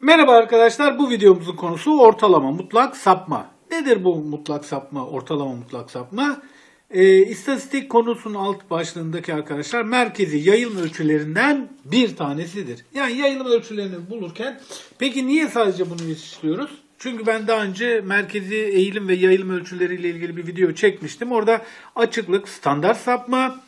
Merhaba arkadaşlar, bu videomuzun konusu ortalama mutlak sapma. Nedir bu mutlak sapma, ortalama mutlak sapma? Ee, istatistik konusunun alt başlığındaki arkadaşlar merkezi yayılma ölçülerinden bir tanesidir. Yani yayılma ölçülerini bulurken peki niye sadece bunu işliyoruz? Çünkü ben daha önce merkezi eğilim ve yayılım ölçüleriyle ilgili bir video çekmiştim. Orada açıklık, standart sapma,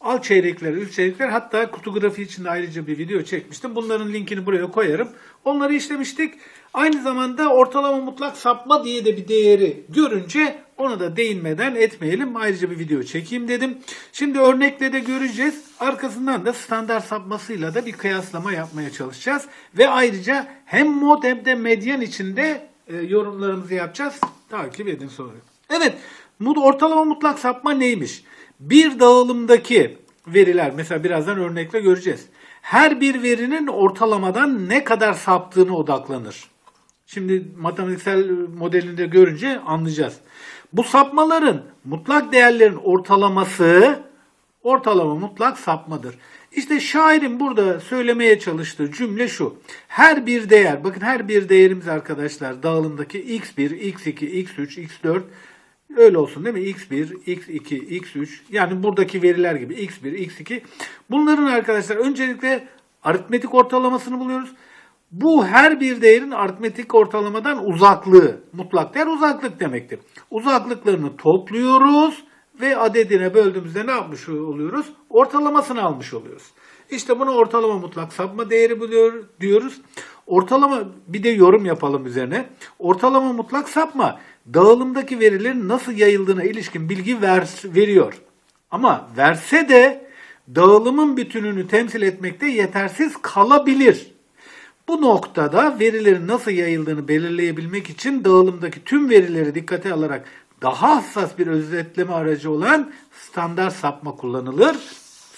Al çeyrekler, üst çeyrekler hatta kutu grafiği için de ayrıca bir video çekmiştim. Bunların linkini buraya koyarım. Onları işlemiştik. Aynı zamanda ortalama mutlak sapma diye de bir değeri görünce ona da değinmeden etmeyelim. Ayrıca bir video çekeyim dedim. Şimdi örnekle de göreceğiz. Arkasından da standart sapmasıyla da bir kıyaslama yapmaya çalışacağız. Ve ayrıca hem mod hem de medyan içinde e, yorumlarımızı yapacağız. Takip edin sonra. Evet, mut- ortalama mutlak sapma neymiş? Bir dağılımdaki veriler, mesela birazdan örnekle göreceğiz. Her bir verinin ortalamadan ne kadar saptığını odaklanır. Şimdi matematiksel modelinde görünce anlayacağız. Bu sapmaların mutlak değerlerin ortalaması ortalama mutlak sapmadır. İşte şairin burada söylemeye çalıştığı cümle şu. Her bir değer, bakın her bir değerimiz arkadaşlar dağılımdaki x1, x2, x3, x4 öyle olsun değil mi? x1, x2, x3 yani buradaki veriler gibi x1, x2 bunların arkadaşlar öncelikle aritmetik ortalamasını buluyoruz. Bu her bir değerin aritmetik ortalamadan uzaklığı, mutlak değer uzaklık demektir. Uzaklıklarını topluyoruz ve adedine böldüğümüzde ne yapmış oluyoruz? Ortalamasını almış oluyoruz. İşte bunu ortalama mutlak sapma değeri buluyor diyoruz. Ortalama bir de yorum yapalım üzerine. Ortalama mutlak sapma dağılımdaki verilerin nasıl yayıldığına ilişkin bilgi ver, veriyor. Ama verse de dağılımın bütününü temsil etmekte yetersiz kalabilir. Bu noktada verilerin nasıl yayıldığını belirleyebilmek için dağılımdaki tüm verileri dikkate alarak daha hassas bir özetleme aracı olan standart sapma kullanılır.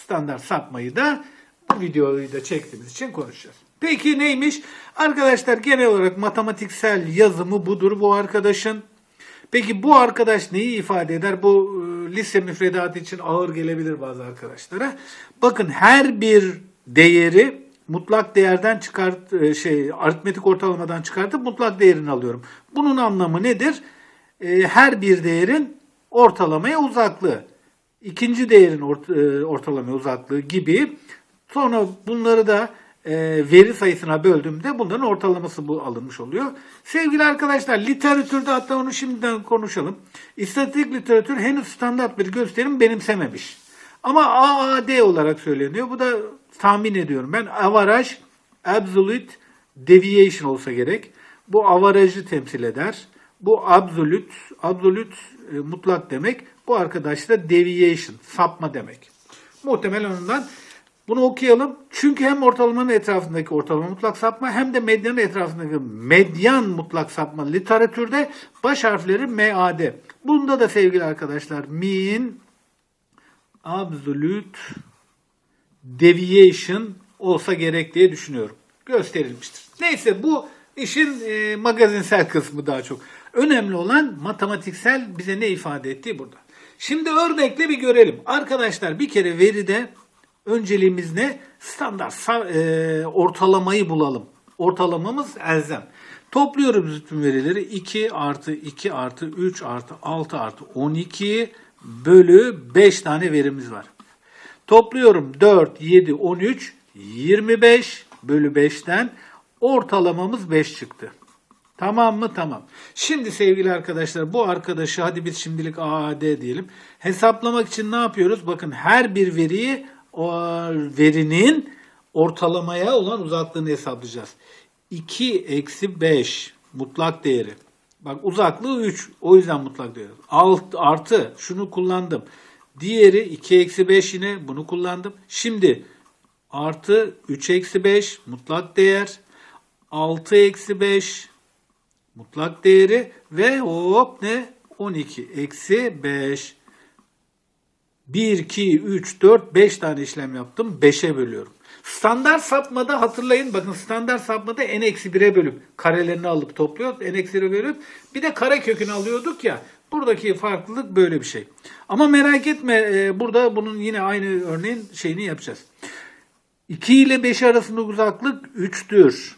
Standart sapmayı da bu videoyu da çektiğimiz için konuşacağız. Peki neymiş? Arkadaşlar genel olarak matematiksel yazımı budur bu arkadaşın. Peki bu arkadaş neyi ifade eder? Bu e, lise müfredatı için ağır gelebilir bazı arkadaşlara. Bakın her bir değeri mutlak değerden çıkart e, şey aritmetik ortalamadan çıkartıp mutlak değerini alıyorum. Bunun anlamı nedir? E, her bir değerin ortalamaya uzaklığı. ikinci değerin ort, e, ortalamaya uzaklığı gibi. Sonra bunları da e, veri sayısına böldüğümde bunların ortalaması bu alınmış oluyor. Sevgili arkadaşlar literatürde hatta onu şimdiden konuşalım. İstatistik literatür henüz standart bir gösterim benimsememiş. Ama AAD olarak söyleniyor. Bu da tahmin ediyorum ben average absolute deviation olsa gerek. Bu avarajı temsil eder. Bu absolute, absolute e, mutlak demek. Bu arkadaş da deviation, sapma demek. Muhtemelen ondan bunu okuyalım. Çünkü hem ortalamanın etrafındaki ortalama mutlak sapma hem de medyanın etrafındaki medyan mutlak sapma literatürde baş harfleri MAD. Bunda da sevgili arkadaşlar mean, absolute, deviation olsa gerek diye düşünüyorum. Gösterilmiştir. Neyse bu işin e, magazinsel kısmı daha çok. Önemli olan matematiksel bize ne ifade ettiği burada. Şimdi örnekle bir görelim. Arkadaşlar bir kere veride önceliğimiz ne? Standart e, ortalamayı bulalım. Ortalamamız elzem. Topluyoruz bütün verileri. 2 artı 2 artı 3 artı 6 artı 12 bölü 5 tane verimiz var. Topluyorum 4, 7, 13, 25 bölü 5'ten ortalamamız 5 çıktı. Tamam mı? Tamam. Şimdi sevgili arkadaşlar bu arkadaşı hadi biz şimdilik AAD diyelim. Hesaplamak için ne yapıyoruz? Bakın her bir veriyi verinin ortalamaya olan uzaklığını hesaplayacağız. 2 eksi 5 mutlak değeri. Bak uzaklığı 3. O yüzden mutlak değeri. Alt, artı şunu kullandım. Diğeri 2 eksi 5 yine bunu kullandım. Şimdi artı 3 eksi 5 mutlak değer. 6 eksi 5 mutlak değeri ve hop ne? 12 eksi 5. 1, 2, 3, 4, 5 tane işlem yaptım. 5'e bölüyorum. Standart sapmada hatırlayın bakın standart sapmada n eksi 1'e bölüp karelerini alıp topluyor. n eksi 1'e bölüp bir de kare kökünü alıyorduk ya. Buradaki farklılık böyle bir şey. Ama merak etme e, burada bunun yine aynı örneğin şeyini yapacağız. 2 ile 5 arasında uzaklık 3'tür.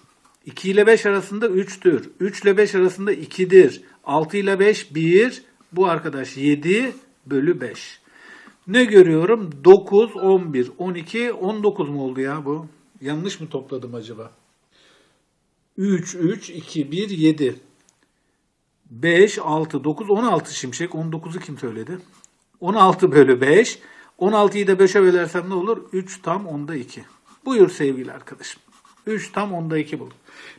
2 ile 5 arasında 3'tür. 3 ile 5 arasında 2'dir. 6 ile 5 1. Bu arkadaş 7 bölü 5. Ne görüyorum? 9, 11, 12, 19 mu oldu ya bu? Yanlış mı topladım acaba? 3, 3, 2, 1, 7. 5, 6, 9, 16 şimşek. 19'u kim söyledi? 16 bölü 5. 16'yı da 5'e bölersem ne olur? 3 tam onda 2. Buyur sevgili arkadaşım. 3 tam onda 2 bulduk.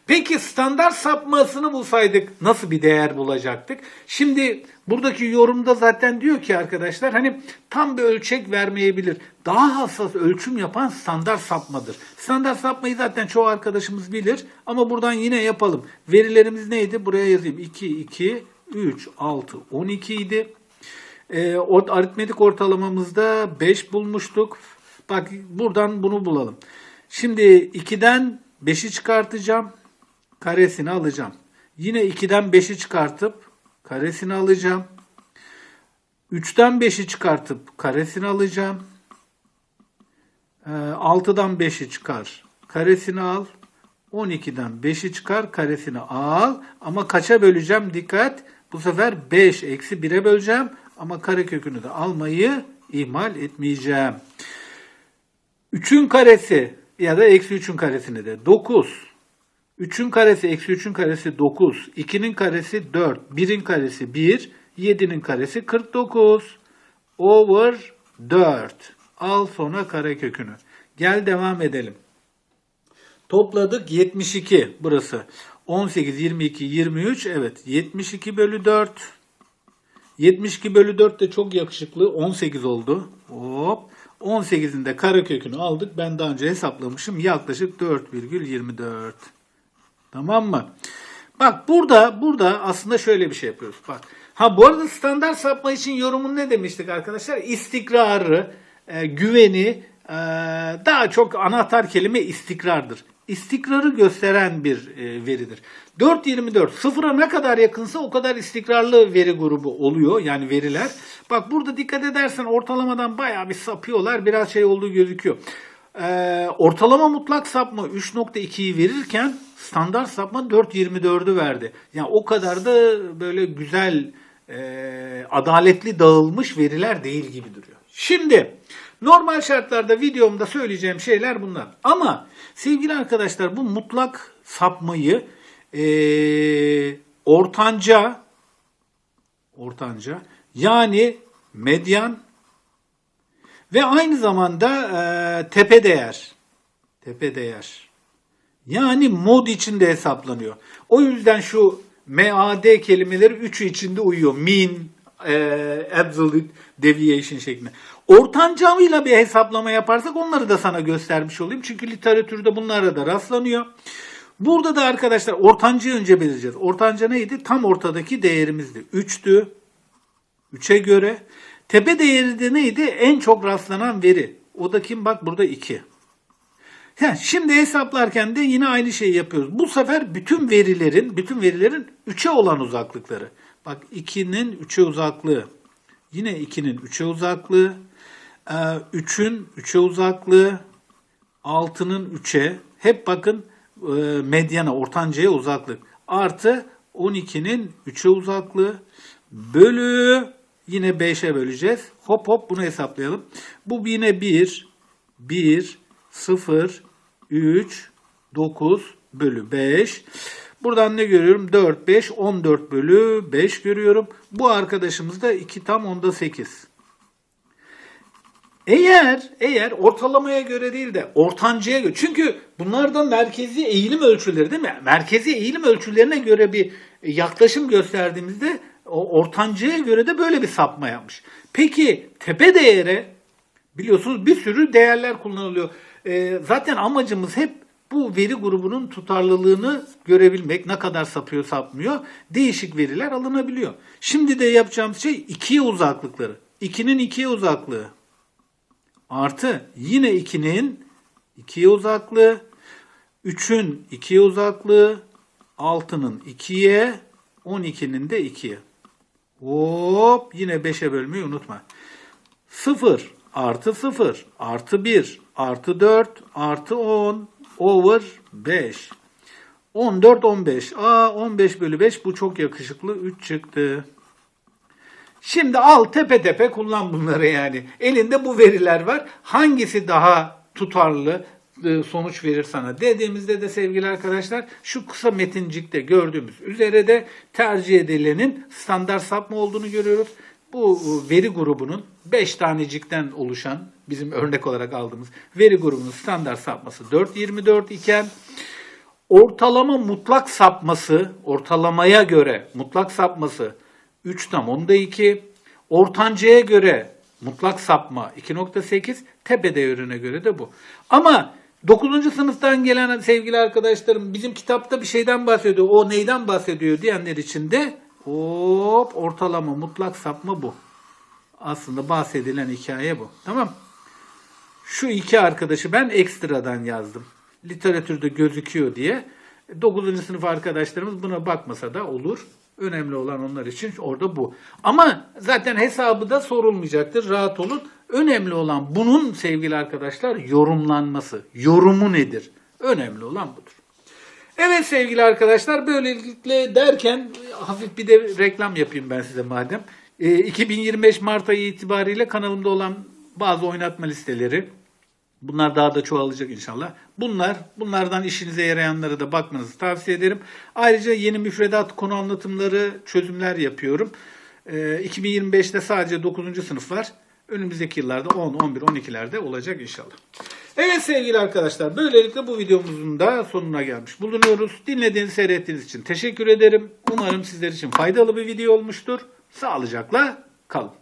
Peki standart sapmasını bulsaydık nasıl bir değer bulacaktık? Şimdi buradaki yorumda zaten diyor ki arkadaşlar hani tam bir ölçek vermeyebilir. Daha hassas ölçüm yapan standart sapmadır. Standart sapmayı zaten çoğu arkadaşımız bilir ama buradan yine yapalım. Verilerimiz neydi? Buraya yazayım. 2, 2, 3, 6, 12 idi. E, aritmetik ortalamamızda 5 bulmuştuk. Bak buradan bunu bulalım. Şimdi 2'den 5'i çıkartacağım. Karesini alacağım. Yine 2'den 5'i çıkartıp karesini alacağım. 3'ten 5'i çıkartıp karesini alacağım. Ee, 6'dan 5'i çıkar. Karesini al. 12'den 5'i çıkar. Karesini al. Ama kaça böleceğim? Dikkat. Bu sefer 5 eksi 1'e böleceğim. Ama karekökünü de almayı ihmal etmeyeceğim. 3'ün karesi ya da eksi 3'ün karesini de 9. 3'ün karesi eksi 3'ün karesi 9. 2'nin karesi 4. 1'in karesi 1. 7'nin karesi 49. Over 4. Al sonra karekökünü. Gel devam edelim. Topladık 72 burası. 18, 22, 23 evet 72 bölü 4. 72 bölü 4 de çok yakışıklı 18 oldu. Hop. 18'in de karekökünü aldık. Ben daha önce hesaplamışım. Yaklaşık 4,24. Tamam mı? Bak burada burada aslında şöyle bir şey yapıyoruz. Bak. Ha bu arada standart sapma için yorumun ne demiştik arkadaşlar? İstikrarı, e, güveni, e, daha çok anahtar kelime istikrardır. İstikrarı gösteren bir e, veridir. 4.24 sıfıra ne kadar yakınsa o kadar istikrarlı veri grubu oluyor yani veriler. Bak burada dikkat edersen ortalamadan bayağı bir sapıyorlar biraz şey olduğu gözüküyor. Ee, ortalama mutlak sapma 3.2'yi verirken standart sapma 4.24'ü verdi. Yani o kadar da böyle güzel e, adaletli dağılmış veriler değil gibi duruyor. Şimdi normal şartlarda videomda söyleyeceğim şeyler bunlar. Ama sevgili arkadaşlar bu mutlak sapmayı e, ortanca ortanca yani medyan ve aynı zamanda e, tepe değer. Tepe değer. Yani mod içinde hesaplanıyor. O yüzden şu MAD kelimeleri üçü içinde uyuyor. Mean, e, absolute deviation şeklinde. Ortancamıyla bir hesaplama yaparsak onları da sana göstermiş olayım. Çünkü literatürde bunlara da rastlanıyor. Burada da arkadaşlar ortancayı önce belirleyeceğiz. Ortanca neydi? Tam ortadaki değerimizdi. 3'tü. 3'e göre. Tepe değeri de neydi? En çok rastlanan veri. O da kim? Bak burada 2. Ha, şimdi hesaplarken de yine aynı şeyi yapıyoruz. Bu sefer bütün verilerin, bütün verilerin 3'e olan uzaklıkları. Bak 2'nin 3'e uzaklığı. Yine 2'nin 3'e uzaklığı. 3'ün 3'e uzaklığı. 6'nın 3'e. Hep bakın e, medyana, ortancaya uzaklık. Artı 12'nin 3'e uzaklığı. Bölü yine 5'e böleceğiz. Hop hop bunu hesaplayalım. Bu yine 1, 1, 0, 3, 9 bölü 5. Buradan ne görüyorum? 4, 5, 14 bölü 5 görüyorum. Bu arkadaşımız da 2 tam onda 8. Eğer eğer ortalamaya göre değil de ortancaya göre çünkü bunlar da merkezi eğilim ölçüleri değil mi? Merkezi eğilim ölçülerine göre bir yaklaşım gösterdiğimizde o ortancaya göre de böyle bir sapma yapmış. Peki tepe değere biliyorsunuz bir sürü değerler kullanılıyor. Ee, zaten amacımız hep bu veri grubunun tutarlılığını görebilmek. Ne kadar sapıyor sapmıyor. Değişik veriler alınabiliyor. Şimdi de yapacağımız şey ikiye uzaklıkları. 2'nin ikiye uzaklığı. Artı yine 2'nin 2'ye uzaklığı, 3'ün 2'ye uzaklığı, 6'nın 2'ye, 12'nin de 2'ye. Hop yine 5'e bölmeyi unutma. 0 artı 0 artı 1 artı 4 artı 10 over 5. 14, 15. Aa 15 bölü 5 bu çok yakışıklı. 3 çıktı. Şimdi al tepe tepe kullan bunları yani. Elinde bu veriler var. Hangisi daha tutarlı e, sonuç verir sana dediğimizde de sevgili arkadaşlar şu kısa metincikte gördüğümüz üzere de tercih edilenin standart sapma olduğunu görüyoruz. Bu e, veri grubunun 5 tanecikten oluşan bizim örnek olarak aldığımız veri grubunun standart sapması 4.24 iken ortalama mutlak sapması, ortalamaya göre mutlak sapması 3 tam onda 2, ortancaya göre mutlak sapma 2.8, tepe değerine göre de bu. Ama 9. sınıftan gelen sevgili arkadaşlarım bizim kitapta bir şeyden bahsediyor. O neyden bahsediyor diyenler için de hop ortalama mutlak sapma bu. Aslında bahsedilen hikaye bu. Tamam şu iki arkadaşı ben ekstradan yazdım. Literatürde gözüküyor diye. 9. sınıf arkadaşlarımız buna bakmasa da olur. Önemli olan onlar için orada bu. Ama zaten hesabı da sorulmayacaktır. Rahat olun. Önemli olan bunun sevgili arkadaşlar yorumlanması. Yorumu nedir? Önemli olan budur. Evet sevgili arkadaşlar böylelikle derken hafif bir de reklam yapayım ben size madem. Ee, 2025 Mart ayı itibariyle kanalımda olan bazı oynatma listeleri Bunlar daha da çoğalacak inşallah. Bunlar, bunlardan işinize yarayanlara da bakmanızı tavsiye ederim. Ayrıca yeni müfredat konu anlatımları, çözümler yapıyorum. Ee, 2025'te sadece 9. sınıflar. Önümüzdeki yıllarda 10, 11, 12'lerde olacak inşallah. Evet sevgili arkadaşlar, böylelikle bu videomuzun da sonuna gelmiş bulunuyoruz. Dinlediğiniz, seyrettiğiniz için teşekkür ederim. Umarım sizler için faydalı bir video olmuştur. Sağlıcakla kalın.